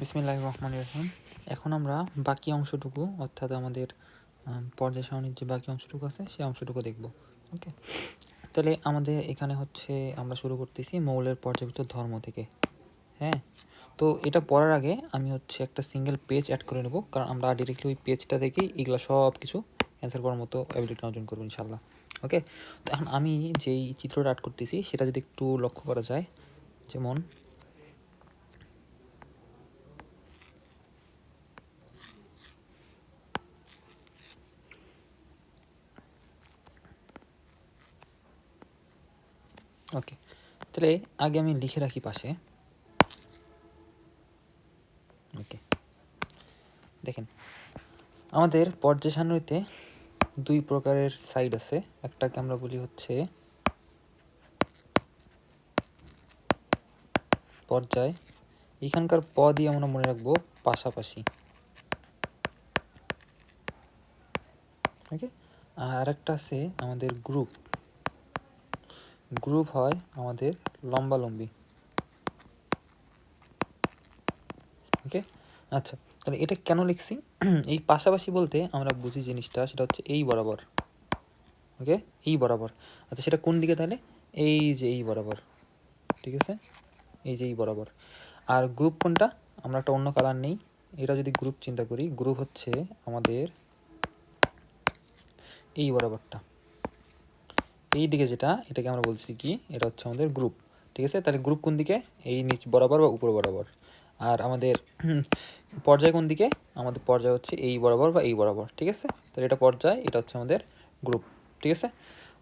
বিসমিল্লাহ রহমান রহিম। এখন আমরা বাকি অংশটুকু, অর্থাৎ আমাদের পর্যায় সারণীর যে বাকি অংশটুকু আছে, সেই অংশটুকু দেখব, ওকে? তাহলে আমাদের এখানে হচ্ছে আমরা শুরু করতেছি মৌলের পর্যায়বৃত্ত ধর্ম থেকে হ্যাঁ? তো এটা পড়ার আগে আমি হচ্ছে একটা সিঙ্গেল পেজ অ্যাড করে নেব, কারণ আমরা ডিরেক্টলি ওই পেজটা থেকেই এগুলো সব কিছু অ্যান্সার করার মতো অ্যাবিলিটি অর্জন করব ইনশাল্লাহ ওকে? তো এখন আমি যেই চিত্রটা অ্যাড করতেছি, সেটা যদি একটু লক্ষ্য করা যায়, যেমন ওকে তাহলে আগে আমি লিখে রাখি পাশে। ওকে। দেখেন, আমাদের পর্যায় দুই প্রকারের সাইড আছে। একটাকে আমরা বলি হচ্ছে পর্যায়। এখানকার প দিয়ে আমরা মনে রাখব পাশাপাশি। ওকে? আর একটা আছে আমাদের গ্রুপ। গ্রুপ হয় আমাদের লম্বালম্বি ওকে আচ্ছা তাহলে এটা কেন লিখছি? এই পাশাপাশি বলতে আমরা বুঝি জিনিসটা, সেটা হচ্ছে এই বরাবর। ওকে এই বরাবর। আচ্ছা সেটা কোন দিকে তাহলে? এই যে এই বরাবর। ঠিক আছে? এই যে এই বরাবর। আর গ্রুপ কোনটা? আমরা একটা অন্য কালার নেই। এটা যদি গ্রুপ চিন্তা করি গ্রুপ হচ্ছে আমাদের এই বরাবরটা। এই দিকে যেটা, এটাকে আমরা বলছি কি? এটা হচ্ছে আমাদের গ্রুপ ঠিক আছে? তাহলে গ্রুপ কোন দিকে? এই নিচ বরাবর বা উপর বরাবর। আর আমাদের পর্যায় কোন দিকে? আমাদের পর্যায় হচ্ছে এই বরাবর বা এই বরাবর, ঠিক আছে? তাহলে এটা পর্যায়, এটা হচ্ছে আমাদের গ্রুপ ঠিক আছে?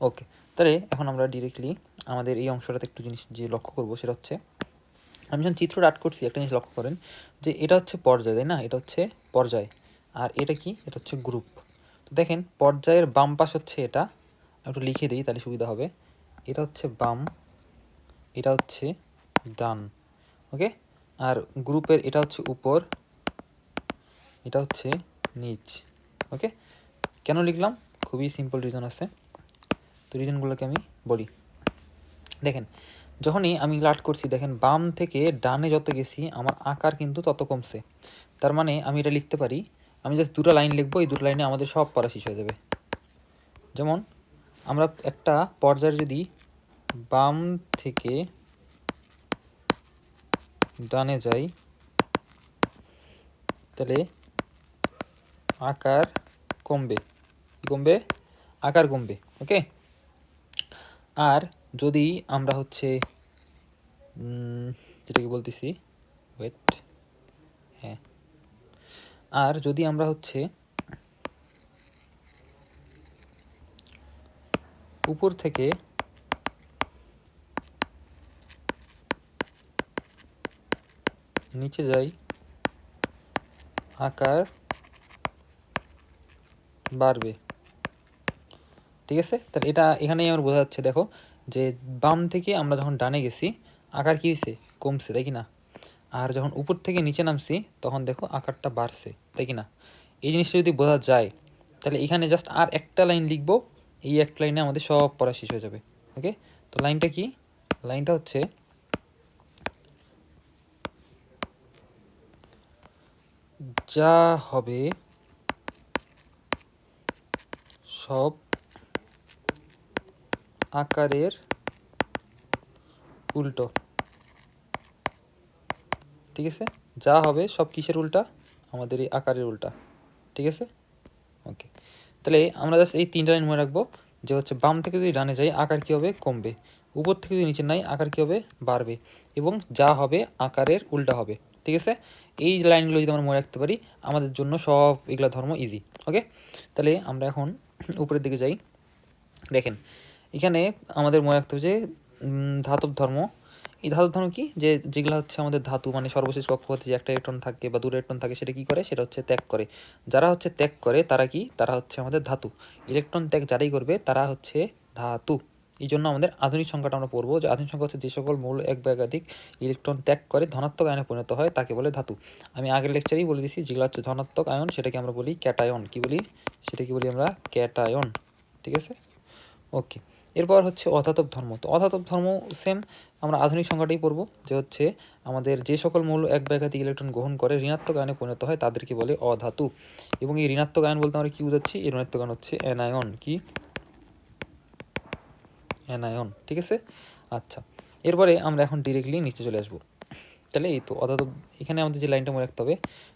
ওকে তাহলে এখন আমরা ডিরেক্টলি আমাদের এই অংশটাতে একটু জিনিস যে লক্ষ্য করব সেটা হচ্ছে, আমি যখন চিত্রটা আর্ট করছি, একটা জিনিস লক্ষ্য করেন যে এটা হচ্ছে পর্যায়, তাই না? এটা হচ্ছে পর্যায়। আর এটা কি? এটা হচ্ছে গ্রুপ তো দেখেন, পর্যায়ের বাম পাশ হচ্ছে এটা। একটু লিখে দিই, তাহলে সুবিধা হবে। এটা হচ্ছে বাম এটা হচ্ছে ডান, ওকে? আর গ্রুপের এটা হচ্ছে উপর, এটা হচ্ছে নিচ, ওকে? কেন লিখলাম? খুবই সিম্পল রিজন আছে। তো রিজনগুলোকে আমি বলি। দেখেন, যখনই আমি লাট করছি, দেখেন, বাম থেকে ডানে যত গেছি, আমার আকার কিন্তু তত কমছে। তার মানে আমি এটা লিখতে পারি, আমি জাস্ট দুটো লাইন লিখব, এই দুটো লাইনে আমাদের সব পড়া শেষ হয়ে যাবে। যেমন, আমরা একটা পর্যায়ে যদি বাম থেকে ডানে যাই, তাহলে আকার কমবে। কমবে? আকার কমবে, ওকে? আর যদি আমরা হচ্ছে যেটাকে বলতেছি ওয়েট হ্যাঁ। আর যদি আমরা হচ্ছে উপর থেকে নিচে যাই। আকার বাড়বে। ঠিক আছে? তাহলে এটা এখানেই আমার বোঝা যাচ্ছে, দেখো, যে বাম থেকে আমরা যখন ডানে গেছি, আকার কী হয়েছে? কমছে, তাই কি না আর যখন উপর থেকে নিচে নামছি, তখন দেখো আকারটা বাড়ছে, তাই কি না এই জিনিসটা যদি বোঝা যায়, তাহলে এখানে জাস্ট আর একটা লাইন লিখব, এই একটা লাইনে আমাদের সব পড়া শেষ হয়ে যাবে ওকে তো লাইনটা কি? লাইনটা হচ্ছে যা হবে সব আকারের উল্টো। ঠিক আছে? যা হবে সব কিসের উল্টা? আমাদের এই আকারের উল্টা। ঠিক আছে? ওকে তাহলে আমরা জাস্ট এই তিনটা লাইন মনে রাখব যে হচ্ছে বাম থেকে যদি ডানে যাই, আকার কী হবে? কমবে। উপর থেকে যদি নিচে নাই, আকার কী হবে? বাড়বে। এবং যা হবে, আকারের উল্টা হবে। ঠিক আছে? এই লাইনগুলো যদি আমরা মনে রাখতে পারি, আমাদের জন্য সব এগুলো ধর্ম ইজি ওকে তাহলে আমরা এখন উপরের দিকে যাই। দেখেন, এখানে আমাদের মনে রাখতে হবে যে ধাতব ধর্ম। এই ধাতব ধর্ম কি? যে, যেগুলো হচ্ছে আমাদের ধাতু মানে সর্বশেষ কক্ষপথে যে একটা ইলেকট্রন থাকে বা দুটো ইলেকট্রন থাকে, সেটা কি করে? সেটা হচ্ছে ত্যাগ করে। যারা হচ্ছে ত্যাগ করে, তারা কি? তারা হচ্ছে আমাদের ধাতু। ইলেকট্রন ত্যাগ যারাই করবে, তারা হচ্ছে ধাতু। এই জন্য আমাদের আধুনিক সংখ্যাটা আমরা পড়ব যে আধুনিক সংখ্যা হচ্ছে যে সকল মৌল এক বা একাধিক ইলেকট্রন ত্যাগ করে ধনাত্মক আয়নে পরিণত হয়, তাকে বলে ধাতু। আমি আগের লেকচারেই বলে দিছি, যেগুলো হচ্ছে ধনাত্মক আয়ন, সেটাকে আমরা বলি ক্যাটায়ন কি বলি? সেটা কি বলি আমরা ক্যাটায়ন ঠিক আছে? ওকে এরপর হচ্ছে অধাতব ধর্ম। তো অধাতব ধর্ম সেম আমরা আধুনিক সংখ্যাটাই পড়ব, যে হচ্ছে আমাদের যে সকল মৌল এক বা একাধিক ইলেকট্রন গ্রহণ করে ঋণাত্মক আয়নে পরিণত হয়, তাদেরকে বলে অধাতু। এবং এই ঋণাত্মক আয়ন বলতে আমরা কী বুঝাচ্ছি? এই ঋণাত্মক আয়ন হচ্ছে অ্যানায়ন কি? অ্যানায়ন ঠিক আছে? আচ্ছা এরপরে আমরা এখন ডিরেক্টলি নিচে চলে আসব। তাহলে এই তো, অর্থাৎ এখানে আমাদের যে লাইনটা মনে রাখতে হবে,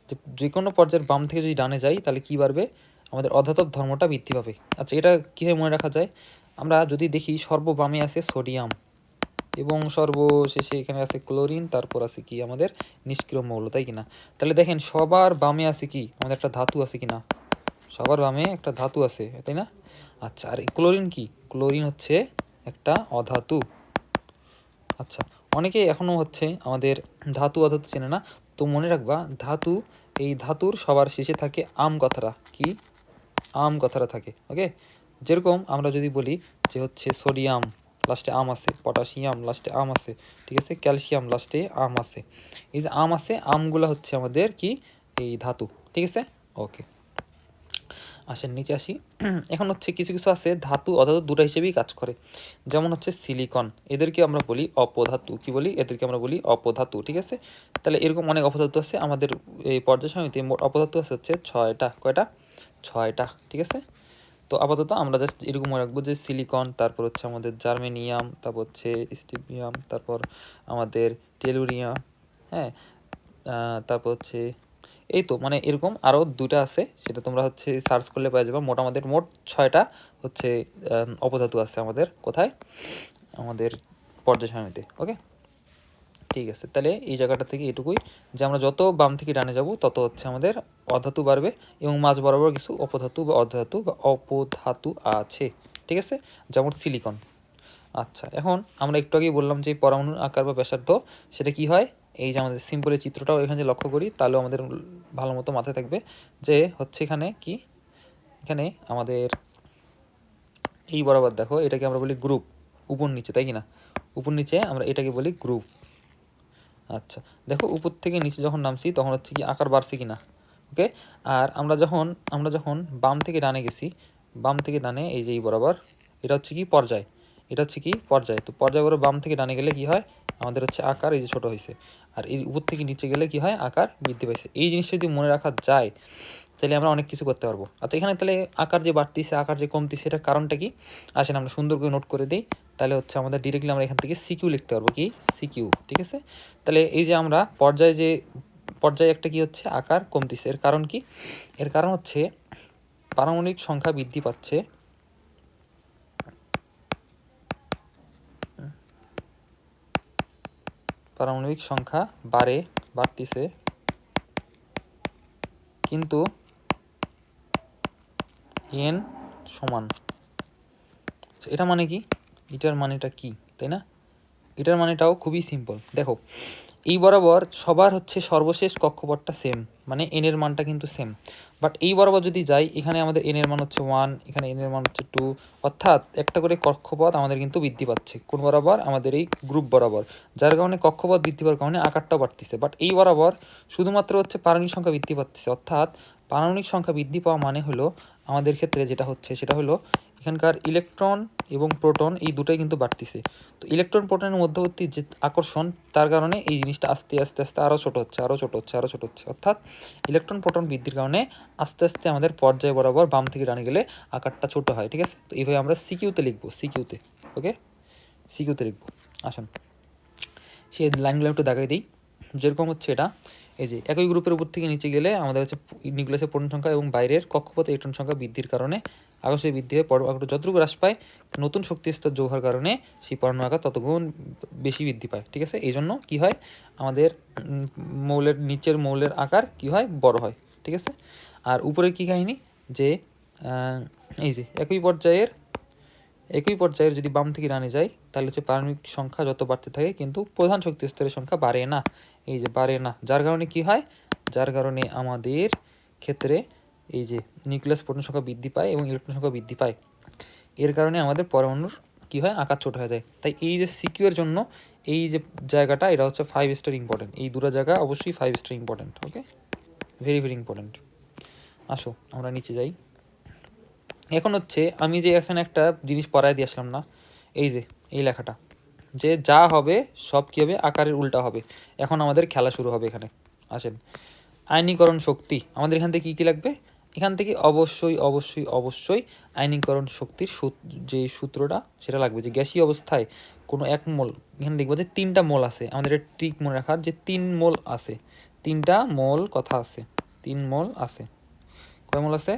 যে যে কোনো পর্যায়ের বাম থেকে যদি ডানে যাই, তাহলে কী বাড়বে? আমাদের অধাতব ধর্মটা বৃদ্ধি পাবে। আচ্ছা এটা কীভাবে মনে রাখা যায়? আমরা যদি দেখি সর্ববামে আছে সোডিয়াম, এবং সর্বশেষে এখানে আছে ক্লোরিন, তারপর আছে কি? আমাদের নিষ্ক্রিয় মৌল, তাই কিনা? তাহলে দেখেন, সবার বামে আছে কি? আমাদের একটা ধাতু আছে কিনা? সবার বামে একটা ধাতু আছে, তাই না? আচ্ছা আর ক্লোরিন কি? ক্লোরিন হচ্ছে একটা অধাতু। আচ্ছা অনেকে এখনও হচ্ছে আমাদের ধাতু অধাতু চেনে না। তো মনে রাখবা, ধাতু, এই ধাতুর সবার শেষে থাকে আম কথাটা কি? আম কথাটা থাকে, ওকে? যেরকম আমরা যদি বলি যে হচ্ছে সোডিয়াম, লাস্টে আম আছে, পটাশিয়াম, লাস্টে আম আছে, ঠিক আছে? ক্যালসিয়াম, লাস্টে আম আছে। এই যে আম আছে, আমগুলো হচ্ছে আমাদের কি? এই ধাতু, ঠিক আছে? ওকে। আসেন, নিচে আসি। এখন হচ্ছে কিছু কিছু আছে, ধাতু অধাতু দুটো হিসেবেই কাজ করে। যেমন হচ্ছে সিলিকন এদেরকে আমরা বলি অপধাতু। কি বলি? এদেরকে আমরা বলি অপধাতু, ঠিক আছে? তাহলে এরকম অনেক অপধাতু আছে আমাদের এই পর্যায় সমিতি মোট অপধাতু আছে হচ্ছে ছয়টা। কয়টা? ছয়টা, ঠিক আছে? তো আপাতত আমরা জাস্ট এরকম মনে রাখব যে সিলিকন তারপর হচ্ছে আমাদের জার্মেনিয়াম তারপর হচ্ছে স্টিপিয়াম তারপর আমাদের টেলুরিয়াম হ্যাঁ? তারপর হচ্ছে এই তো মানে এরকম আরও দুটা আছে, সেটা তোমরা হচ্ছে সার্চ করলে পাওয়া যাবে। মোট আমাদের মোট ছয়টা হচ্ছে অপধাতু আছে আমাদের কোথায়? আমাদের পর্যায় সারণীতে ওকে ঠিক আছে, তাহলে এই জায়গাটা থেকে এটুকুই যে আমরা যত বাম থেকে ডানে যাব, তত হচ্ছে আমাদের অধাতু বাড়বে এবং মাঝ বরাবর কিছু অপধাতু বা অধাতু বা অপধাতু আছে, ঠিক আছে? যেমন সিলিকন আচ্ছা এখন আমরা একটু আগেই বললাম যে পরমাণুর আকার বা ব্যাসার্ধ, সেটা কি হয়? এই যে আমাদের সিম্পলের চিত্রটাও এখানে যে লক্ষ্য করি, তাহলেও আমাদের ভালো মতো মাথায় থাকবে যে হচ্ছে এখানে কি? এখানে আমাদের এই বরাবর দেখো, এটাকে আমরা বলি গ্রুপ উপর নিচে, তাই কি না? উপর নিচে আমরা এটাকে বলি গ্রুপ আচ্ছা দেখো উপর থেকে নিচে যখন নামছি, তখন হচ্ছে কি আকার বাড়ছে কি না? ওকে? আর আমরা যখন আমরা যখন বাম থেকে ডানে গেছি, বাম থেকে ডানে এই যে এই বরাবর, এটা হচ্ছে কি পর্যায়। এটা হচ্ছে কি পর্যায়। তো পর্যায় বরাবর বাম থেকে ডানে গেলে কি হয়? আমাদের হচ্ছে আকার এই যে ছোটো হয়েছে আর এই উপর থেকে নিচে গেলে কি হয়? আকার বৃদ্ধি পাইছে। এই জিনিসটা যদি মনে রাখা যায়, তাহলে আমরা অনেক কিছু করতে পারব। আচ্ছা এখানে তাহলে আকার যে বাড়তিছে, আকার যে কমতিছে, এটার কারণটা কি? আসেন আমরা সুন্দর করে নোট করে দিই। তাহলে হচ্ছে আমাদের ডিরেক্টলি আমরা এখান থেকে সিকিউ লিখতে পারব কি? সিকিউ ঠিক আছে? তাহলে এই যে আমরা পর্যায়ে যে, পর্যায়ে একটা কি হচ্ছে? আকার কমতিছে। এর কারণ কি? এর কারণ হচ্ছে পারমাণবিক সংখ্যা বৃদ্ধি পাচ্ছে। পারমাণবিক সংখ্যা বাড়ে, বাড়তিছে। কিন্তু এন সমান। এটা মানে কি? এটার মানেটা কি, তাই না? এটার মানেটাও খুবই সিম্পল দেখো, এই বরাবর সবার হচ্ছে সর্বশেষ কক্ষপথটা সেম মানে এনের মানটা কিন্তু সেম বাট এই বরাবর যদি যাই, এখানে আমাদের এন এর মান হচ্ছে ওয়ান এখানে এন এর মান হচ্ছে টু অর্থাৎ একটা করে কক্ষপথ আমাদের কিন্তু বৃদ্ধি পাচ্ছে। কোন বরাবর? আমাদের এই গ্রুপ বরাবর। যার কারণে কক্ষপথ বৃদ্ধি পাওয়ার কারণে আকারটাও বাড়তেছে। বাট এই বরাবর শুধুমাত্র হচ্ছে পারমাণবিক সংখ্যা বৃদ্ধি পাচ্ছে। অর্থাৎ পারমাণবিক সংখ্যা বৃদ্ধি পাওয়া মানে হলো আমাদের ক্ষেত্রে যেটা হচ্ছে, সেটা হলো এখানকার ইলেকট্রন এবং প্রোটন এই দুটোই কিন্তু বাড়তিছে। তো ইলেকট্রন প্রোটনের মধ্যবর্তী যে আকর্ষণ, তার কারণে এই জিনিসটা আস্তে আস্তে আস্তে আরও ছোটো হচ্ছে আরও ছোটো হচ্ছে আরও ছোটো হচ্ছে। অর্থাৎ ইলেকট্রন প্রোটন বৃদ্ধির কারণে আস্তে আস্তে আমাদের পর্যায় বরাবর বাম থেকে ডানে গেলে আকারটা ছোটো হয়, ঠিক আছে? তো এইভাবে আমরা সিকিউতে লিখব, সিকিউতে, ওকে? সিকিউতে লিখব, আসুন। সেই লাইনগুলো একটু দেখাই দিই। যেরকম হচ্ছে এটা এই যে, একই গ্রুপের উপর থেকে নিচে গেলে আমাদের হচ্ছে নিউক্লিয়াসের পূর্ণ সংখ্যা এবং বাইরের কক্ষপথে ইলেকট্রন সংখ্যা বৃদ্ধির কারণে আকর্ষণীয় বৃদ্ধি হয়ে পরমাণু যতটুকু হ্রাস পায়, নতুন শক্তি স্তর যোগ হওয়ার কারণে সেই পরমাণু আকার ততগুণ বেশি বৃদ্ধি পায়, ঠিক আছে? এই জন্য কী হয়? আমাদের মৌলের, নিচের মৌলের আকার কি হয়? বড় হয়, ঠিক আছে? আর উপরে কী কাহিনী? যে এই যে, একই পর্যায়ের একই পর্যায়ের যদি বাম থেকে ডানে যায় তাহলে হচ্ছে পারমাণবিক সংখ্যা যত বাড়তে থাকে, কিন্তু প্রধান শক্তি স্তরের সংখ্যা বাড়ে না। এই যে বাড়ে না, যার কারণে কি হয়? যার কারণে আমাদের ক্ষেত্রে এই যে নিউক্লিয়াস প্রোটন সংখ্যা বৃদ্ধি পায় এবং ইলেকট্রন সংখ্যা বৃদ্ধি পায়। এর কারণে আমাদের পরমাণুর কি হয়? আকার ছোট হয়ে যায়। তাই এই যে সিকিউর জন্য এই যে জায়গাটা, এটা হচ্ছে ফাইভ স্টার ইম্পর্টেন্ট এই দুটো জায়গা অবশ্যই five star important okay very very important আসো, আমরা নিচে যাই। এখন হচ্ছে, আমি যে এখানে একটা জিনিস পড়ায় দিয়ে আসলাম না, এই যে, এই লেখাটা। যে যা হবে, সব কী হবে? আকারের উল্টা হবে। এখন আমাদের খেলা শুরু হবে এখানে। আসেন। আইনীকরণ শক্তি। আমাদের এখান থেকে কী কী লাগবে? এখান থেকে অবশ্যই অবশ্যই অবশ্যই আইনীকরণ শক্তির যে সূত্রটা, সেটা লাগবে। যে গ্যাসীয় অবস্থায় কোনো এক মোল, এখানে দেখব যে তিনটা মোল আছে। আমাদের এটা ট্রিক মনে রাখার যে তিন মোল আছে। তিনটা মোল কথা আছে। তিন মোল আছে। কয় মোল আছে?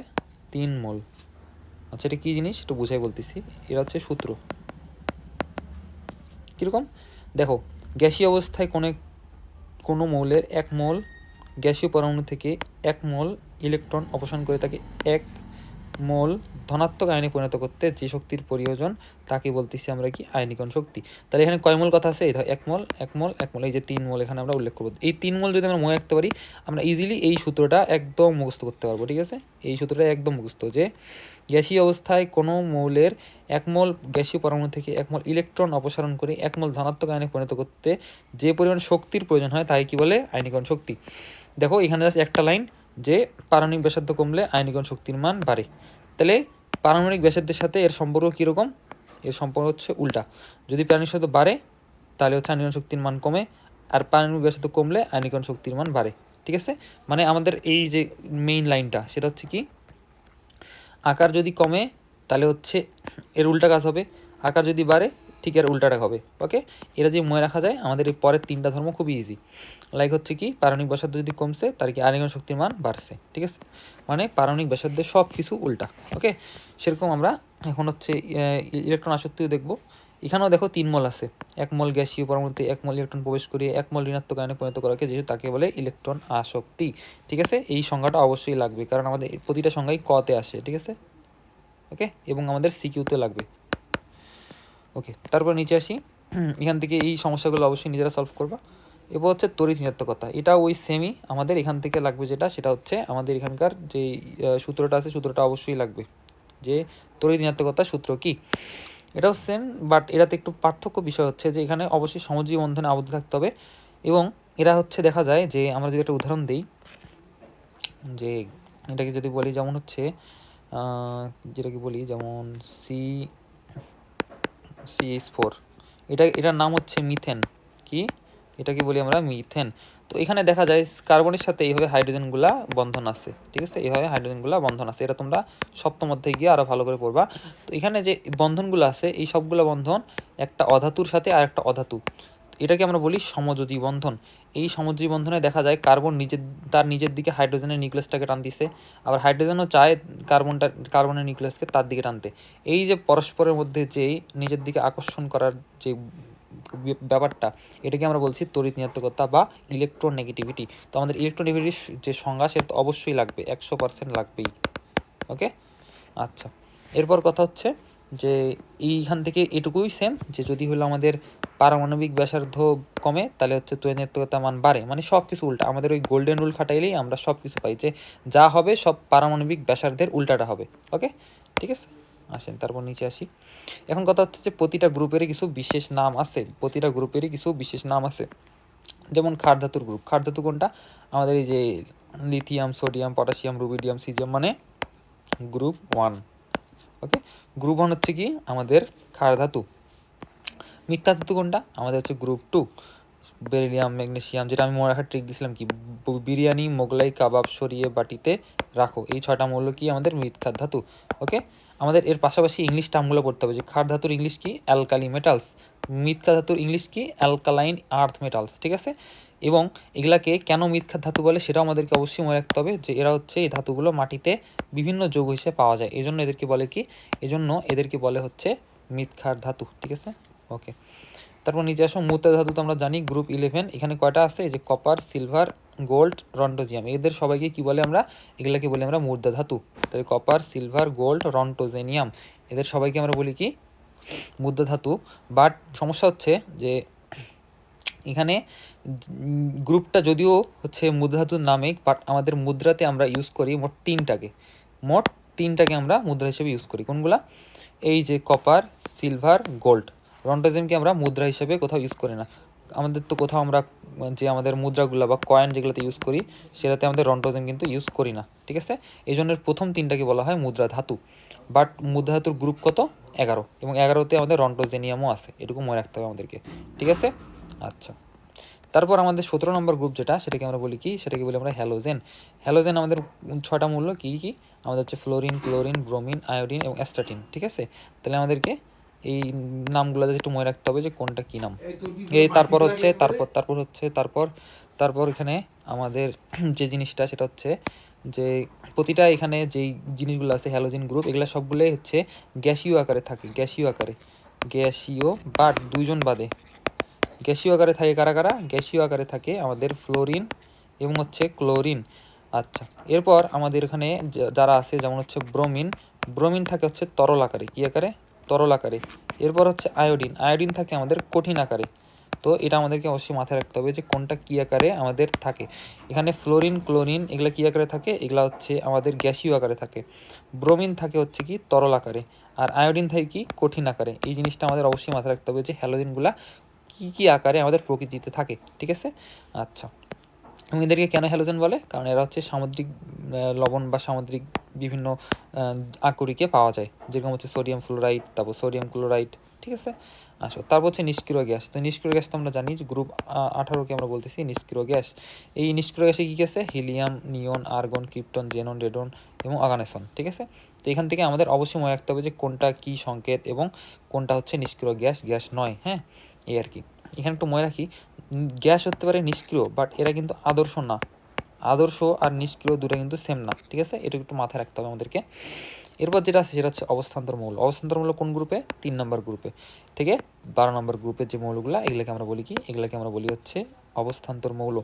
তিন মোল। আচ্ছা এটা কী জিনিস? একটু বুঝাই বলতেছি। এটা হচ্ছে সূত্র। কীরকম? দেখো, গ্যাসীয় অবস্থায় কোনো কোনো মৌলের এক মোল গ্যাসীয় পরমাণু থেকে এক মোল ইলেকট্রন অপসারণ করে তাকে এক মোল ধনাত্মক আয়নে পরিণত করতে যে শক্তির প্রয়োজন, তাকে বলতেছি আমরা কি? আয়নিকরণ শক্তি। তাহলে এখানে কয় মোল কথা আছে? এই এক মোল এক মোল এক মোল। এই যে তিন মোল এখানে আমরা উল্লেখ করব। এই তিন মোল যদি আমরা মনে রাখতে পারি, আমরা ইজিলি এই সূত্রটা একদম মুখস্থ করতে পারব, ঠিক আছে? এই সূত্রটা একদম মুখস্থ যে গ্যাসীয় অবস্থায় কোনো মৌলের এক মোল গ্যাসীয় পরমাণু থেকে এক মোল ইলেকট্রন অপসারণ করে এক মোল ধনাত্মক আয়নে পরিণত করতে যে পরিমাণ শক্তির প্রয়োজন হয় তাই কি বলে? আয়নিকরণ শক্তি। দেখো এখানে জাস্ট একটা লাইন যে পারমাণবিক ব্যাসার্ধ কমলে আয়নিকরণ শক্তির মান বাড়ে। তাহলে পারমাণবিক ব্যাসার্ধের সাথে এর সম্পর্ক কীরকম? এর সম্পর্ক হচ্ছে উল্টা। যদি পারমাণবিক ব্যাসার্ধ বাড়ে, তাহলে হচ্ছে আয়নিকরণ শক্তির মান কমে, আর পারমাণবিক ব্যাসার্ধ কমলে আয়নিকরণ শক্তির মান বাড়ে। ঠিক আছে? মানে আমাদের এই যে মেইন লাইনটা সেটা হচ্ছে কি? আকার যদি কমে, তাহলে হচ্ছে এর উল্টা কাজ হবে। আকার যদি বাড়ে ঠিক আর উল্টাটা হবে ওকে এরা যদি মনে রাখা যায়, আমাদের এই পরের তিনটা ধর্ম খুবই ইজি লাইক হচ্ছে কি, পারমাণবিক ব্যাসার্ধ যদি কমছে তার কি আয়নিকরণ শক্তির মান বাড়ছে, ঠিক আছে? মানে পারমাণবিক ব্যাসার্ধের সব কিছু উল্টা ওকে সেরকম আমরা এখন হচ্ছে ইলেকট্রন আসক্তিও দেখব। এখানেও দেখো তিন মল আছে, এক মল গ্যাসীয় পরমাণুতে এক মল ইলেকট্রন প্রবেশ করিয়ে এক মল ঋণাত্মক আয়নে পরিণত করাকে যেহেতু তাকে বলে ইলেকট্রন আসক্তি, ঠিক আছে? এই সংজ্ঞাটা অবশ্যই লাগবে, কারণ আমাদের প্রতিটা সংজ্ঞাই কতে আসে, ঠিক আছে? ওকে এবং আমাদের সিকিউতে লাগবে। ওকে তারপর নিচে আসি। এখান থেকে এই সমস্যাগুলো অবশ্যই নিজেরা সলভ করবা। এবার হচ্ছে তড়িৎ ঋণাত্মকতা এটা ওই সেমই আমাদের এখান থেকে লাগবে যেটা, সেটা হচ্ছে আমাদের এখানকার যে সূত্রটা আছে, সূত্রটা অবশ্যই লাগবে। যে তড়িৎ ঋণাত্মকতার সূত্র কি? এটাও সেম বাট এটাতে একটু পার্থক্য বিষয় হচ্ছে যে এখানে অবশ্যই সমজীবী বন্ধনে আবদ্ধ থাকতে হবে এবং এরা হচ্ছে দেখা যায় যে, আমরা যদি একটা উদাহরণ দিই, যে এটাকে যদি বলি যেমন হচ্ছে যেটাকে বলি যেমন সি সিএইচ ফোর এটা, এটার নাম হচ্ছে মিথেন কি? এটাকে বলি আমরা মিথেন তো এখানে দেখা যায় কার্বনের সাথে এইভাবে হাইড্রোজেনগুলা বন্ধন আছে, ঠিক আছে? এইভাবে হাইড্রোজেনগুলা বন্ধন আছে। এটা তোমরা সপ্তম অধ্যায়ে গিয়ে আরও ভালো করে পড়বা। তো এখানে যে বন্ধনগুলো আছে, এই সবগুলো বন্ধন একটা অধাতুর সাথে আর একটা অধাতু। এটাকে আমরা বলি সমযোজী বন্ধন। এই সমযোজী বন্ধনে দেখা যায় কার্বন নিজের তার নিজের দিকে হাইড্রোজেনের নিউক্লিয়াসটাকে টান দিছে আবার হাইড্রোজেনও চায় কার্বনটা, কার্বনের নিউক্লিয়াসকে তার দিকে টানতে। এই যে পরস্পরের মধ্যে যে নিজের দিকে আকর্ষণ করার যে ব্যাপারটা, এটাকে আমরা বলছি তড়িৎ ঋণাত্মকতা বা ইলেকট্রোনেগেটিভিটি তো আমাদের ইলেকট্রোনেগেটিভিটির যে সংজ্ঞা সেটা অবশ্যই লাগবে, একশো পার্সেন্ট লাগবেই। ওকে? আচ্ছা। এরপর কথা হচ্ছে যে এইখান থেকে এটুকুই সেম যে যদি হলো আমাদের পারমাণবিক ব্যাসার্ধ কমে, তাহলে হচ্ছে তৈরিত্বকতা মান বাড়ে। মানে সব কিছু উল্টা। আমাদের ওই গোল্ডেন রুল খাটাইলেই আমরা সব কিছু পাই যে, যা হবে সব পারমাণবিক ব্যাসার্ধের উল্টাটা হবে। ওকে ঠিক আছে? আসেন, তারপর নিচে আসি। এখন কথা হচ্ছে যে, প্রতিটা গ্রুপেরই কিছু বিশেষ নাম আছে। প্রতিটা গ্রুপেরই কিছু বিশেষ নাম আছে। যেমন ক্ষার ধাতুর গ্রুপ ক্ষার ধাতু কোনটা? আমাদের এই যে lithium sodium potassium rubidium caesium মানে group one okay group one হচ্ছে কি? আমাদের ক্ষার মিথ্যা ধাতু কোনটা? আমাদের হচ্ছে গ্রুপ টু বেরিলিয়াম ম্যাগনেসিয়াম যেটা আমি মনে রাখার ট্রিক দিয়েছিলাম কি? বিরিয়ানি, মোগলাই, কাবাব, সরিয়ে বাটিতে রাখো। এই ছটা মূল্য কি আমাদের মিথ্যা ধাতু? ওকে আমাদের এর পাশাপাশি ইংলিশ টার্মগুলো পড়তে হবে যে, খার ধাতুর ইংলিশ কি? অ্যালকালি মেটালস মিথ্যা ধাতুর ইংলিশ কি? অ্যালকালাইন আর্থ মেটালস ঠিক আছে? এবং এগুলাকে কেন মিথ্যা ধাতু বলে সেটাও আমাদেরকে অবশ্যই মনে রাখতে হবে যে, এরা হচ্ছে এই ধাতুগুলো মাটিতে বিভিন্ন যৌগ হিসেবে পাওয়া যায়। এই জন্য এদেরকে বলে কি? এজন্য এদেরকে বলে হচ্ছে মিথ্যার ধাতু, ঠিক আছে? ওকে তারপর নিচে আসো মুদ্রা ধাতু তো আমরা জানি গ্রুপ ইলেভেন এখানে কয়টা আছে? যে কপার সিলভার গোল্ড রন্টোজিয়াম এদের সবাইকে কি বলে আমরা? এগুলাকে বলি আমরা মুদ্রা ধাতু। তাহলে কপার সিলভার গোল্ড রন্টোজেনিয়াম এদের সবাইকে আমরা বলি কি? মুদ্রা ধাতু। বাট সমস্যা হচ্ছে যে এখানে গ্রুপটা যদিও হচ্ছে মুদ্রা ধাতুর নামে বাট আমাদের মুদ্রাতে আমরা ইউজ করি মোট তিনটাকে। মোট তিনটাকে আমরা মুদ্রা হিসেবে ইউজ করি। কোনগুলা? এই যে কপার সিলভার গোল্ড রন্টোজেমকে আমরা মুদ্রা হিসেবে কোথাও ইউজ করি না। আমাদের তো কোথাও আমরা, যে আমাদের মুদ্রাগুলো বা কয়েন যেগুলোতে ইউজ করি, সেটাতে আমাদের রন্টোজেন কিন্তু ইউজ করি না, ঠিক আছে? এই জন্য প্রথম তিনটাকে বলা হয় মুদ্রা ধাতু। বাট মুদ্রা ধাতুর গ্রুপ কত? এগারো। এবং এগারোতে আমাদের রন্টোজেনিয়ামও আছে, এটুকু মনে রাখতে হবে আমাদেরকে, ঠিক আছে? আচ্ছা। তারপর আমাদের সতেরো নম্বর গ্রুপ যেটা, সেটাকে আমরা বলি কি? সেটাকে বলি আমরা হ্যালোজেন হ্যালোজেন আমাদের ছটা মূল্য কী কী? আমাদের হচ্ছে ফ্লোরিন ক্লোরিন ব্রোমিন আয়োডিন এবং অ্যাস্টাটিন ঠিক আছে? তাহলে আমাদেরকে এই নামগুলো একটু মনে রাখতে হবে যে কোনটা কী নাম। এই তারপর হচ্ছে তারপর তারপর হচ্ছে তারপর তারপর এখানে আমাদের যে জিনিসটা সেটা হচ্ছে যে প্রতিটা এখানে যেই জিনিসগুলো আছে হ্যালোজেন গ্রুপ এগুলো সবগুলোই হচ্ছে গ্যাসীয় আকারে থাকে গ্যাসীয় আকারে। গ্যাসীয় বাট দুইজন বাদে। গ্যাসীয় আকারে থাকে কারা কারা? গ্যাসীয় আকারে থাকে আমাদের ফ্লোরিন এবং হচ্ছে ক্লোরিন আচ্ছা এরপর আমাদের এখানে যা- যারা আছে যেমন হচ্ছে ব্রোমিন ব্রোমিন থাকে হচ্ছে তরল আকারে। কী আকারে? তরল আকারে। এরপর হচ্ছে আয়োডিন। আয়োডিন থাকে আমাদের কঠিন আকারে। তো এটা আমাদেরকে অবশ্যই মাথায় রাখতে হবে যে কোনটা কী আকারে আমাদের থাকে। এখানে ফ্লোরিন, ক্লোরিন এগুলো কী আকারে থাকে? এগুলো হচ্ছে আমাদের গ্যাসীয় আকারে থাকে। ব্রোমিন থাকে হচ্ছে কি তরল আকারে। আর আয়োডিন থাকে কি কঠিন আকারে। এই জিনিসটা আমাদের অবশ্যই মাথায় রাখতে হবে যে হ্যালোজিনগুলা কী কী আকারে আমাদের প্রকৃতিতে থাকে। ঠিক আছে? আচ্ছা। এবং এদেরকে কেন হ্যালোজেন বলে? কারণ এরা হচ্ছে সামুদ্রিক লবণ বা সামুদ্রিক বিভিন্ন আকরিকে পাওয়া যায়। যেরকম হচ্ছে সোডিয়াম ফ্লোরাইড তারপর সোডিয়াম ক্লোরাইড ঠিক আছে? আসো, তারপর হচ্ছে নিষ্ক্রিয় গ্যাস। তো নিষ্ক্রিয় গ্যাস তো আমরা জানি যে গ্রুপ আঠারোকে আমরা বলতেছি নিষ্ক্রিয় গ্যাস। এই নিষ্ক্রিয় গ্যাসে কী গেছে? Helium neon argon krypton xenon radon এবং অর্গানেসন ঠিক আছে? তো এখান থেকে আমাদের অবশ্যই মনে রাখতে হবে যে কোনটা কী সংকেত এবং কোনটা হচ্ছে নিষ্ক্রিয় গ্যাস গ্যাস নয় হ্যাঁ? এই আর কি। এখানে একটু মনে রাখি গ্যাস হতে পারে নিষ্ক্রিয় বাট এরা কিন্তু আদর্শ না। আদর্শ আর নিষ্ক্রিয় দুটো কিন্তু সেম না, ঠিক আছে? এটা একটু মাথায় রাখতে হবে আমাদেরকে। এরপর যেটা আছে, সেটা হচ্ছে অবস্থান্তর মৌল। অবস্থান্তর মৌল কোন গ্রুপে তিন নম্বর গ্রুপে থেকে বারো নম্বর গ্রুপের যে মৌলগুলো, এগুলোকে আমরা বলি কি? এগুলোকে আমরা বলি হচ্ছে অবস্থান্তর মৌল।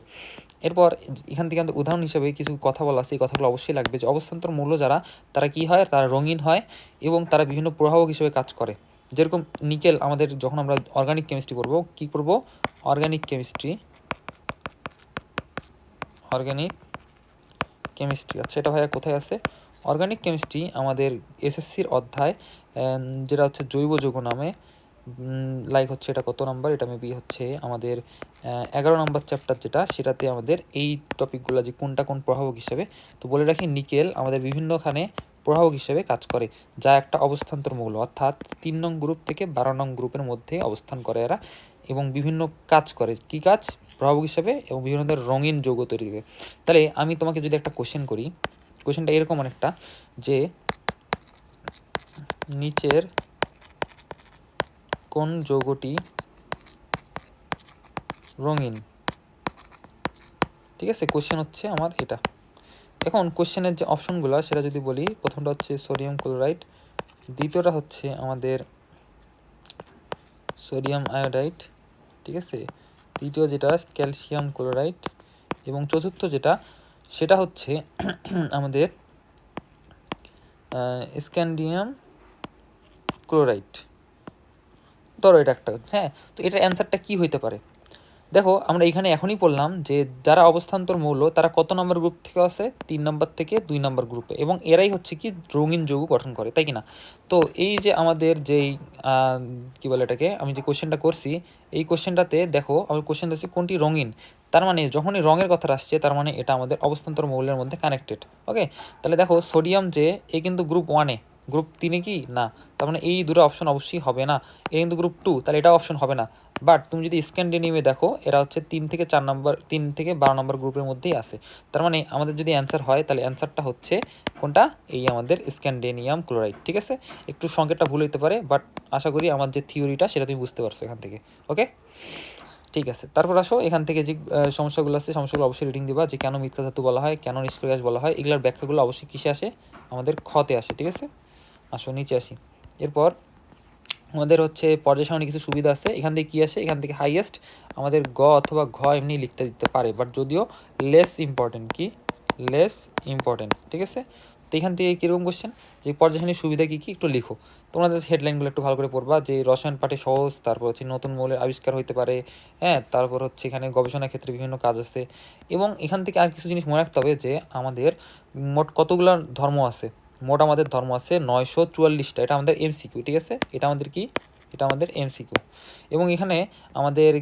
এরপর এখান থেকে আমাদের উদাহরণ হিসেবে কিছু কথা বলা আছে, এই কথাগুলো অবশ্যই লাগবে যে অবস্থান্তর মৌল যারা, তারা কি হয়? তারা রঙিন হয় এবং তারা বিভিন্ন প্রভাবক হিসেবে কাজ করে। যেরকম নিকেল আমাদের যখন আমরা অর্গানিক কেমিস্ট্রি করব, কি করব? অর্গানিক কেমিস্ট্রি অর্গানিক কেমিস্ট্রি আচ্ছা এটা ভাইয়া কোথায় আছে? অর্গানিক কেমিস্ট্রি আমাদের এসএসসির অধ্যায় যেটা হচ্ছে জৈব যৌগ নামে লাইক হচ্ছে এটা কত নাম্বার? এটা মেবি হচ্ছে আমাদের এগারো নম্বর চ্যাপ্টার যেটা, সেটাতে আমাদের এই টপিকগুলো যে কোনটা কোন প্রভাবক হিসেবে, তো বলে রাখি নিকেল আমাদের বিভিন্নখানে প্রভাবক হিসেবে কাজ করে, যা একটা অবস্থান্তর মৌল। অর্থাৎ তিন নং গ্রুপ থেকে বারো নং গ্রুপের মধ্যে অবস্থান করে এরা এবং বিভিন্ন কাজ করে। কি কাজ? প্রভাবক হিসেবে এবং বিভিন্ন ধরনের রঙিন যৌগ তৈরি করে। তাহলে আমি তোমাকে যদি একটা কোশ্চেন করি কোশ্চেনটা এরকম অনেকটা যে নিচের কোন যৌগটি রঙিন? ঠিক আছে? কোশ্চেন হচ্ছে আমার এটা। এখন কোশ্চেনের যে অপশনগুলো, সেটা যদি বলি, প্রথমটা হচ্ছে সোডিয়াম ক্লোরাইড, দ্বিতীয়টা হচ্ছে আমাদের সোডিয়াম আয়োডাইড, ঠিক আছে? তৃতীয় যেটা ক্যালসিয়াম ক্লোরাইড, এবং চতুর্থ যেটা, সেটা হচ্ছে আমাদের স্ক্যান্ডিয়াম ক্লোরাইড। ধরো এটা একটা হ্যাঁ? তো এটার অ্যান্সারটা কী হইতে পারে? দেখো, আমরা এখানে এখনই বললাম যে যারা অবস্থান্তর মৌল, তারা কত নম্বর গ্রুপ থেকে আছে তিন নম্বর থেকে দুই নম্বর গ্রুপে। এবং এরাই হচ্ছে কি রঙিন যৌগ গঠন করে, তাই কি না? তো এই যে আমাদের যেই কি বলে এটাকে, আমি যে কোশ্চেনটা করছি, এই কোশ্চেনটাতে দেখো, আমার কোশ্চেনটা হচ্ছে কোনটি রঙিন? তার মানে যখনই রঙের কথা আসছে, তার মানে এটা আমাদের অবস্থান্তর মৌলের মধ্যে কানেক্টেড ওকে তাহলে দেখো সোডিয়াম যে, এ কিন্তু গ্রুপ ওয়ানে গ্রুপ তিনে কি? না। তার মানে এই দুটো অপশন অবশ্যই হবে না। এ কিন্তু গ্রুপ টু তাহলে এটা অপশন হবে না। বাট তুমি যদি স্ক্যান্ডিনিমে দেখো, এরা হচ্ছে তিন থেকে চার নম্বর, তিন থেকে বারো নম্বর গ্রুপের মধ্যেই আছে। তার মানে আমাদের যদি অ্যান্সার হয়, তাহলে অ্যান্সারটা হচ্ছে কোনটা? এই আমাদের স্ক্যান্ডেনিয়াম ক্লোরাইড, ঠিক আছে? একটু সংকেতটা ভুল হতে পারে, বাট আশা করি আমার যে থিওরিটা সেটা তুমি বুঝতে পারছ এখান থেকে ওকে ঠিক আছে, তারপর আসো, এখান থেকে যে সমস্যাগুলো আছে, সমস্যাগুলো অবশ্যই রিডিং দিবা, যে কেন মিথ্যা ধাতু বলা হয়, কেন নিষ্ক্রিয় বলা হয়, এগুলোর ব্যাখ্যাগুলো অবশ্যই কিসে আসে? আমাদের ক্ষতে আসে, ঠিক আছে? আসো, নিচে আসি। এরপর আমাদের হচ্ছে পর্যায় সারণী কিছু সুবিধা আছে, এখান থেকে কী আসে? এখান থেকে হাইয়েস্ট আমাদের গ অথবা ঘ এমনি লিখতে দিতে পারে বাট যদিও লেস ইম্পর্টেন্ট কি? লেস ইম্পর্টেন্ট ঠিক আছে? তো এখান থেকে কীরকম কোশ্চেন যে পর্যায় সারণীর সুবিধা কী কী? একটু লিখো। তোমরা জাস্ট হেডলাইনগুলো একটু ভালো করে পড়বা, যে রসায়ন পাঠে সহজ, তারপর হচ্ছে নতুন মৌলের আবিষ্কার হতে পারে হ্যাঁ তারপর হচ্ছে এখানে গবেষণা ক্ষেত্রে বিভিন্ন কাজ আছে, এবং এখান থেকে আর কিছু জিনিস মনে রাখতে হবে যে আমাদের মোট কতগুলো ধর্ম আছে? মোট আমাদের ধর্ম আছে নয়শো চুয়াল্লিশটা। এটা আমাদের এমসিকিউ ঠিক আছে? এটা আমাদের কি? এটা আমাদের এমসিকিউ এবং এখানে আমাদের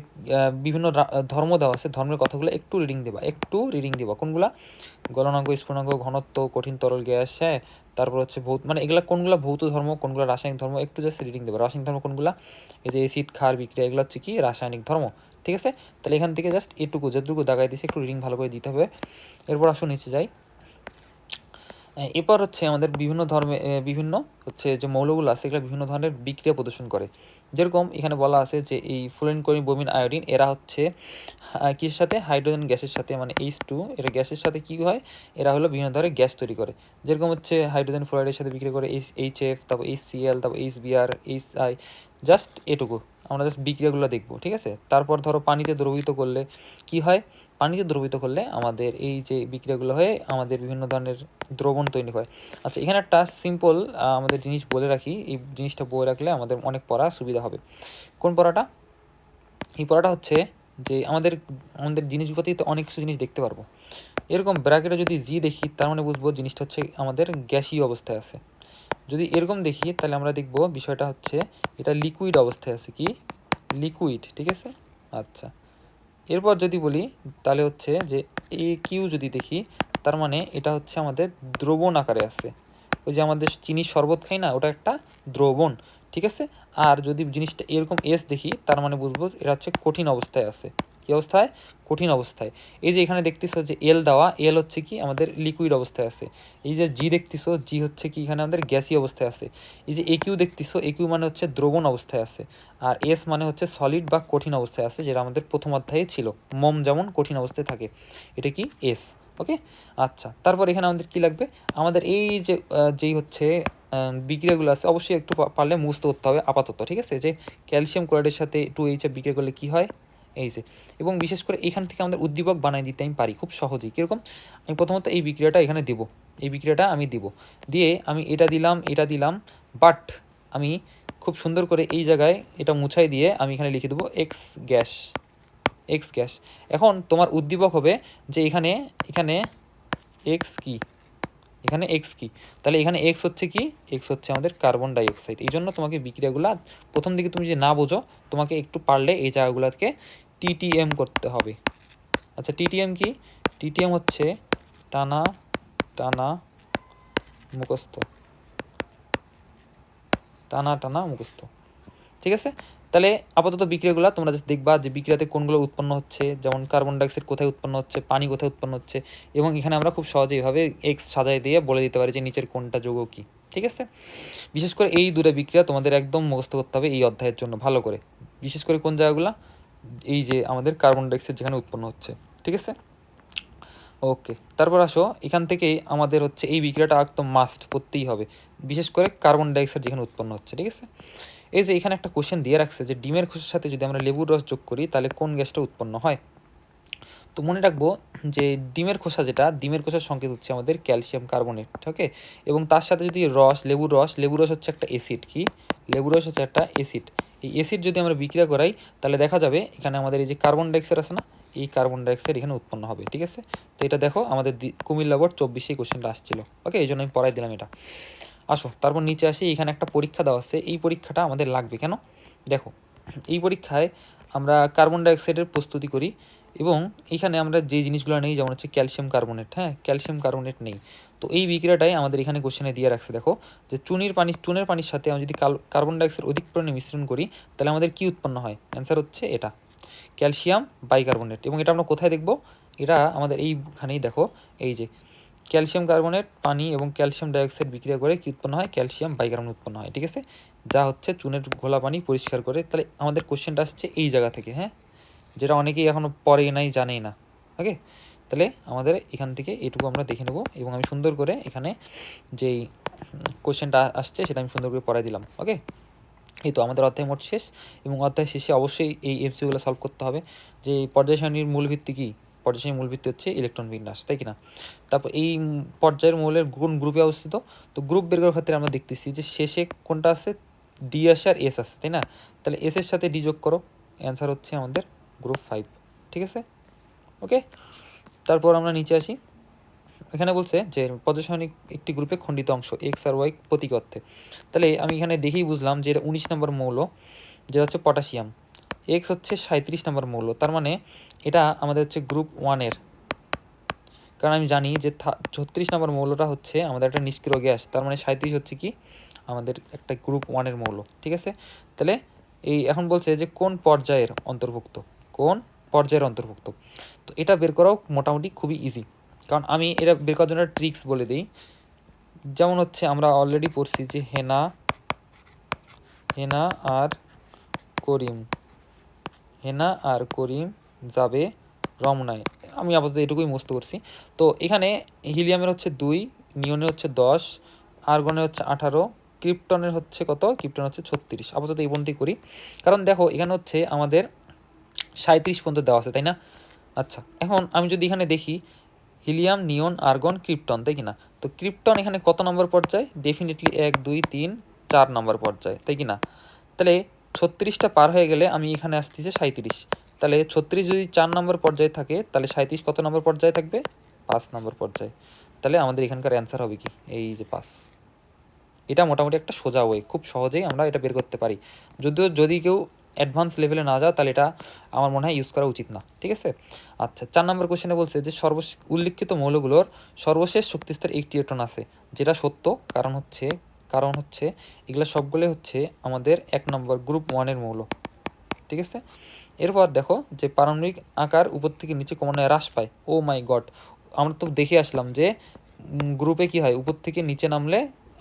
বিভিন্ন ধর্ম দেওয়া আছে। ধর্মের কথাগুলো একটু রিডিং দেবা, একটু রিডিং দেবা। কোনগুলা? গলনাঙ্গ স্ফুটনাঙ্গ ঘনত্ব, কঠিন তরল গ্যাস হ্যাঁ? তারপর হচ্ছে ভৌত মানে এগুলা কোনগুলা ভৌত ধর্ম, কোনগুলা রাসায়নিক ধর্ম? একটু জাস্ট রিডিং দেবা। রাসায়নিক ধর্ম কোনগুলা? এই যে এসিড ক্ষার, বিক্রিয়া, এগুলো হচ্ছে কি? রাসায়নিক ধর্ম, ঠিক আছে? তাহলে এখান থেকে জাস্ট এটুকু যেটুকু দাগাই দিয়েছি একটু রিডিং ভালো করে দিতে হবে। এরপর আসো নিচে যাই। এরপর হচ্ছে আমাদের বিভিন্ন ধর্মে বিভিন্ন হচ্ছে যে মৌলগুলো আছে, এগুলো বিভিন্ন ধরনের বিক্রিয়া প্রদর্শন করে। যেরকম এখানে বলা আছে যে এই ফুলেন করি বোমিন আয়োডিন, এরা হচ্ছে কিসের সাথে? হাইড্রোজেন গ্যাসের সাথে মানে এইচ টু এরা গ্যাসের সাথে কী হয়? এরা হলো বিভিন্ন ধরনের গ্যাস তৈরি করে। যেরকম হচ্ছে হাইড্রোজেন ফ্লোরাইডের সাথে বিক্রি করে এইচ এইচ এফ তারপর এইচ সিএল তারপর H Br H I just এটুকু। আমরা জাস্ট বিক্রিয়াগুলো দেখব, ঠিক আছে? তারপর ধরো পানিতে দ্রবীভূত করলে কি হয়? পানিতে দ্রবীভূত করলে আমাদের এই যে বিক্রিয়াগুলো হয়ে আমাদের বিভিন্ন ধরনের দ্রবণ তৈরি হয়। আচ্ছা এখানে একটা সিম্পল আমাদের জিনিস বলে রাখি। এই জিনিসটা বলে রাখলে আমাদের অনেক পড়া সুবিধা হবে। কোন পড়াটা? এই পড়াটা হচ্ছে যে আমাদের আমাদের জিনিসগুলোতেই তো অনেক কিছু জিনিস দেখতে পারব। এরকম ব্র্যাকেটে যদি জি দেখি, তার মানে বুঝব জিনিসটা হচ্ছে আমাদের গ্যাসীয় অবস্থায় আছে। যদি এরকম দেখি, তাহলে আমরা দেখব বিষয়টা হচ্ছে, এটা লিকুইড অবস্থায় আছে কি? লিকুইড ঠিক আছে? আচ্ছা। এরপর যদি বলি, তাহলে হচ্ছে যে এ কিউ যদি দেখি, তার মানে এটা হচ্ছে আমাদের দ্রবণ আকারে আছে। ওই যে আমাদের চিনির শরবত খাই না, ওটা একটা দ্রবণ, ঠিক আছে? আর যদি জিনিসটা এরকম এস দেখি, তার মানে বুঝব এটা হচ্ছে কঠিন অবস্থায় আছে। কি অবস্থায়? কঠিন অবস্থায়। এই যে এখানে দেখতেছো যে এল দেওয়া এল হচ্ছে কি আমাদের লিকুইড অবস্থায় আছে। এই যে জি দেখতেছো জি হচ্ছে কি এখানে আমাদের গ্যাসি অবস্থায় আছে। এই যে এ কিউ দেখতেছো এ কিউ মানে হচ্ছে দ্রবণ অবস্থায় আছে। আর এস মানে হচ্ছে সলিড বা কঠিন অবস্থায় আছে, যেটা আমাদের প্রথম অধ্যায়ে ছিল। মম যেমন কঠিন অবস্থায় থাকে। এটা কি এস ওকে আচ্ছা তারপর এখানে আমাদের কি লাগবে? আমাদের এই যে যেই হচ্ছে বিক্রিয়াগুলো আছে, অবশ্যই একটু পারলে মুস্ত করতে হবে আপাতত, ঠিক আছে? যে ক্যালসিয়াম ক্লোরাইডের সাথে টু এইচ বিক্রিয়া করলে কী হয়? এই যে, এবং বিশেষ করে এখান থেকে আমাদের উদ্দীপক বানিয়ে দিতে আমি পারি খুব সহজেই। কীরকম? আমি প্রথমত এই বিক্রিয়াটা এখানে দেব। এই বিক্রিয়াটা আমি দিব। দিয়ে আমি এটা দিলাম এটা দিলাম বাট আমি খুব সুন্দর করে এই জায়গায় এটা মুছাই দিয়ে আমি এখানে লিখে দেবো এক্স গ্যাস এক্স গ্যাস। এখন তোমার উদ্দীপক হবে যে এখানে এখানে এক্স কি? এখানে এক্স কি? তাহলে এখানে এক্স হচ্ছে কি? এক্স হচ্ছে আমাদের কার্বন ডাইঅক্সাইড এই জন্য তোমাকে বিক্রিয়াগুলো প্রথম দিকে তুমি যদি না বোঝো, তোমাকে একটু পারলে এই জায়গাগুলোকে টিটিএম করতে হবে। আচ্ছা টিটিএম কি? টিটিএম হচ্ছে টানা টানা মুখস্থ। টানা টানা মুখস্থ। ঠিক আছে? তাহলে আপাতত বিক্রিয়াগুলো তোমরা জাস্ট দেখবা যে বিক্রিয়াতে কোনগুলো উৎপন্ন হচ্ছে, যেমন কার্বন ডাইঅক্সাইড কোথায় উৎপন্ন হচ্ছে, পানি কোথায় উৎপন্ন হচ্ছে, এবং এখানে আমরা খুব সহজে এভাবে এক্স সাজাই দিয়ে বলে দিতে পারি যে নিচের কোনটা যৌগ কি। ঠিক আছে? বিশেষ করে এই দুটো বিক্রিয়া তোমাদের একদম মুখস্থ করতে হবে এই অধ্যায়ের জন্য, ভালো করে। বিশেষ করে কোন জায়গাগুলো? এই যে আমাদের কার্বন ডাইঅক্সাইড যেখানে উৎপন্ন হচ্ছে, ঠিক আছে? ওকে তারপর আসো, এখান থেকে আমাদের হচ্ছে এই বিক্রিয়াটা একদম মাস্ট করতেই হবে, বিশেষ করে কার্বন ডাইঅক্সাইড যেখানে উৎপন্ন হচ্ছে, ঠিক আছে? এই যে এখানে একটা কোশ্চেন দিয়ে রাখছে যে ডিমের খোসার সাথে যদি আমরা লেবুর রস যোগ করি, তাহলে কোন গ্যাসটা উৎপন্ন হয়? তো মনে রাখব যে ডিমের খোসা যেটা, ডিমের খোসার সংকেত হচ্ছে আমাদের ক্যালসিয়াম কার্বনেট ওকে এবং তার সাথে যদি রস, লেবুর রস লেবুর রস হচ্ছে একটা অ্যাসিড কি? লেবুর রস হচ্ছে একটা অ্যাসিড এই অ্যাসিড যদি আমরা বিক্রিয়া করাই, তাহলে দেখা যাবে এখানে আমাদের এই যে কার্বন ডাইঅক্সাইড আছে না, এই কার্বন ডাইঅক্সাইড এখানে উৎপন্ন হবে, ঠিক আছে? তো এটা দেখো, আমাদের কুমিল্লা বোর্ড চব্বিশে কোশ্চেনটা আসছিল ওকে এই জন্য আমি পড়াই দিলাম এটা। আসো, তারপর নিচে আসি, এখানে একটা পরীক্ষা দেওয়া আছে, এই পরীক্ষাটা আমাদের লাগবে কেন? দেখো, এই পরীক্ষায় আমরা কার্বন ডাইঅক্সাইডের প্রস্তুতি করি এবং এখানে আমরা যে জিনিসগুলো নেই, যেমন হচ্ছে ক্যালসিয়াম কার্বনেট হ্যাঁ? ক্যালসিয়াম কার্বনেট নেই। তো এই বিক্রিয়াটাই আমাদের এখানে কোশ্চেনে দিয়ে রাখছে, দেখো। যে চুনির পানি, চুনের পানির সাথে আমি যদি কার্বন ডাইঅক্সাইড অধিক পরিমাণে মিশ্রণ করি, তাহলে আমাদের কি উৎপন্ন হয়? অ্যান্সার হচ্ছে এটা। ক্যালসিয়াম বাইকার্বনেট এবং এটা আমরা কোথায় দেখব? এটা আমাদের এইখানেই, দেখো। এই যে ক্যালসিয়াম কার্বনেট পানি এবং ক্যালসিয়াম ডাইঅক্সাইড বিক্রিয়া করে কি উৎপন্ন হয়? ক্যালসিয়াম বাইকার্বনেট উৎপন্ন হয়, ঠিক আছে? যা হচ্ছে চুনের ঘোলা পানি পরিষ্কার করে, তাহলে আমাদের কোশ্চেনটা আসছে এই জায়গা থেকে হ্যাঁ? যেটা অনেকেই এখনও পড়েই নাই, জানেই না। ওকে তাহলে আমাদের এখান থেকে এটুকু আমরা দেখে নেব এবং আমি সুন্দর করে এখানে যেই কোশ্চেনটা আসছে সেটা আমি সুন্দর করে পড়াই দিলাম। ওকে এই তো আমাদের অধ্যায় মোট শেষ এবং অধ্যায় শেষে অবশ্যই এই এমসিগুলো সলভ করতে হবে যে এই পর্যায় সারণীর মূল ভিত্তি কী? পর্যায় সারণীর মূল ভিত্তি হচ্ছে ইলেকট্রন বিন্যাস, তাই কিনা তারপর এই পর্যায়ের মৌলের কোন গ্রুপে অবস্থিত? তো গ্রুপ বের করার ক্ষেত্রে আমরা দেখতেছি যে শেষে কোনটা আছে? ডি আসে আর এস আছে তাই না? তাহলে এস এর সাথে ডি যোগ করো। অ্যান্সার হচ্ছে আমাদের গ্রুপ ফাইভ ঠিক আছে? ওকে তারপর আমরা নিচে আসি। এখানে বলছে যে পর্যায়সারণিক একটি গ্রুপে খণ্ডিত অংশ এক্স আর ওয়াই প্রতীক অর্থে তাহলে আমি এখানে দেখেই বুঝলাম যে এটা উনিশ নম্বর মৌল, যেটা হচ্ছে পটাশিয়াম। এক্স হচ্ছে সাঁত্রিশ নম্বর মৌল, তার মানে এটা আমাদের হচ্ছে গ্রুপ ওয়ানের কারণ আমি জানি যে ছত্রিশ নম্বর মৌলটা হচ্ছে আমাদের একটা নিষ্ক্রিয় গ্যাস, তার মানে সাঁত্রিশ হচ্ছে কি? আমাদের একটা গ্রুপ ওয়ানের মৌল, ঠিক আছে? তাহলে এই এখন বলছে যে কোন পর্যায়ের অন্তর্ভুক্ত? কোন পর্যায়ের অন্তর্ভুক্ত? তো এটা বের করাও মোটামুটি খুবই ইজি কারণ আমি এটা বের করার জন্য ট্রিক্স বলে দিই। যেমন হচ্ছে আমরা অলরেডি পড়ছি যে হেনা হেনা আর করিম। হেনা আর করিম যাবে রমনায়। আমি আপাতত এটুকুই মুস্ত করছি। তো এখানে হিলিয়ামের হচ্ছে দুই নিয়নের হচ্ছে দশ, আর্গনের হচ্ছে আঠারো, ক্রিপ্টনের হচ্ছে কত? ক্রিপ্টন হচ্ছে ছত্রিশ। আপাতত এই পর্যন্তই করি। কারণ দেখো, এখানে হচ্ছে আমাদের সাঁত্রিশ পর্যন্ত দেওয়া আছে, তাই না? আচ্ছা এখন আমি যদি এখানে দেখি, হিলিয়াম, নিয়ন, আর্গন, ক্রিপ্টন, তাই কি না? তো ক্রিপ্টন এখানে কত নম্বর পর্যায়ে? ডেফিনেটলি এক, দুই, তিন, চার নম্বর পর্যায়ে, তাই কি না? তাহলে ছত্রিশটা পার হয়ে গেলে আমি এখানে আসতেছি সাঁত্রিশ তাহলে ছত্রিশ যদি চার নম্বর পর্যায়ে থাকে, তাহলে সাঁত্রিশ কত নম্বর পর্যায়ে থাকবে? পাঁচ নম্বর পর্যায়ে। তাহলে আমাদের এখানকার অ্যান্সার হবে কি? এই যে পাঁচ। এটা মোটামুটি একটা সোজা ওয়ে খুব সহজেই আমরা এটা বের করতে পারি। যদিও, যদি কেউ অ্যাডভান্স লেভেলে না যাও, তাহলে এটা আমার মনে হয় ইউজ করা উচিত না, ঠিক আছে? আচ্ছা চার নম্বর কোশ্চেনে বলছে যে সর্ব উল্লিখিত মৌলগুলোর সর্বশেষ শক্তিস্তর একটি ইলেকট্রন আছে, যেটা সত্য, কারণ হচ্ছে কারণ হচ্ছে এগুলো সবগুলোই হচ্ছে আমাদের এক নম্বর গ্রুপ ওয়ানের মৌল, ঠিক আছে? এরপর দেখো যে পারমাণবিক আকার উপর থেকে নিচে ক্রমান্বয়ে হ্রাস পায় ও মাই গড আমরা তো দেখে আসলাম যে গ্রুপে কি হয়, উপর থেকে নিচে নামলে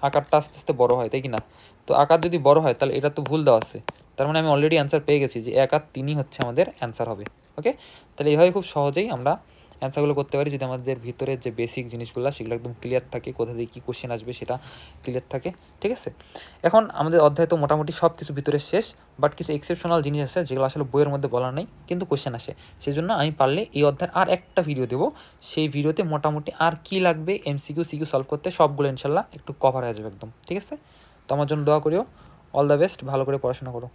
আকারটা আস্তে আস্তে বড় হয়, তাই কি না? তো আকার যদি বড় হয়, তাহলে এটা তো ভুল দেওয়া আছে তার মানে আমি অলরেডি অ্যান্সার পেয়ে গেছি যে এক আর তিনই হচ্ছে আমাদের অ্যান্সার হবে ওকে তাহলে এইভাবে খুব সহজেই আমরা অ্যান্সারগুলো করতে পারি যদি আমাদের ভিতরের যে বেসিক জিনিসগুলো সেগুলো একদম ক্লিয়ার থাকে, কোথা থেকে কী কোশ্চেন আসবে সেটা ক্লিয়ার থাকে, ঠিক আছে? এখন আমাদের অধ্যায় তো মোটামুটি সব কিছু ভিতরে শেষ বাট কিছু এক্সেপশনাল জিনিস আছে যেগুলো আসলে বইয়ের মধ্যে বলা নেই, কিন্তু কোশ্চেন আসে। সেই জন্য আমি পারলে এই অধ্যায়ের আর একটা ভিডিও দেবো। সেই ভিডিওতে মোটামুটি আর কি লাগবে এমসিকিউ সিকিউ সলভ করতে, সবগুলো ইনশাল্লাহ একটু কভার হয়ে যাবে একদম, ঠিক আছে? তো আমার জন্য দোয়া করিও অল দ্য বেস্ট ভালো করে পড়াশোনা করো।